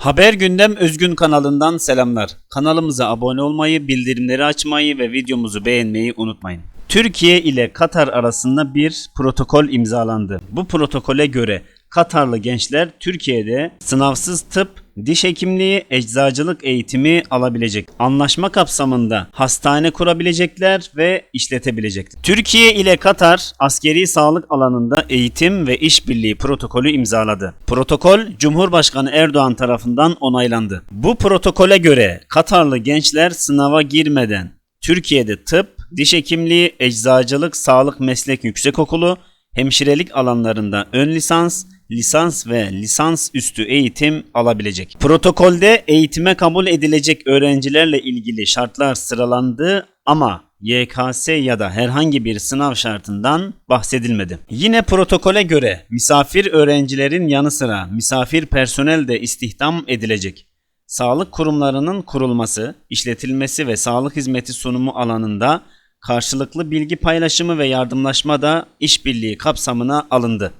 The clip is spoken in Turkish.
Haber Gündem Özgün kanalından selamlar. Kanalımıza abone olmayı, bildirimleri açmayı ve videomuzu beğenmeyi unutmayın. Türkiye ile Katar arasında bir protokol imzalandı. Bu protokole göre Katarlı gençler Türkiye'de sınavsız tıp, diş hekimliği, eczacılık eğitimi alabilecek. Anlaşma kapsamında hastane kurabilecekler ve işletebilecekler. Türkiye ile Katar askeri sağlık alanında eğitim ve işbirliği protokolü imzaladı. Protokol Cumhurbaşkanı Erdoğan tarafından onaylandı. Bu protokole göre Katarlı gençler sınava girmeden Türkiye'de tıp, diş hekimliği, eczacılık, sağlık meslek yüksekokulu, hemşirelik alanlarında ön lisans, lisans ve lisans üstü eğitim alabilecek. Protokolde eğitime kabul edilecek öğrencilerle ilgili şartlar sıralandı ama YKS ya da herhangi bir sınav şartından bahsedilmedi. Yine protokole göre misafir öğrencilerin yanı sıra misafir personel de istihdam edilecek. Sağlık kurumlarının kurulması, işletilmesi ve sağlık hizmeti sunumu alanında karşılıklı bilgi paylaşımı ve yardımlaşma da işbirliği kapsamına alındı.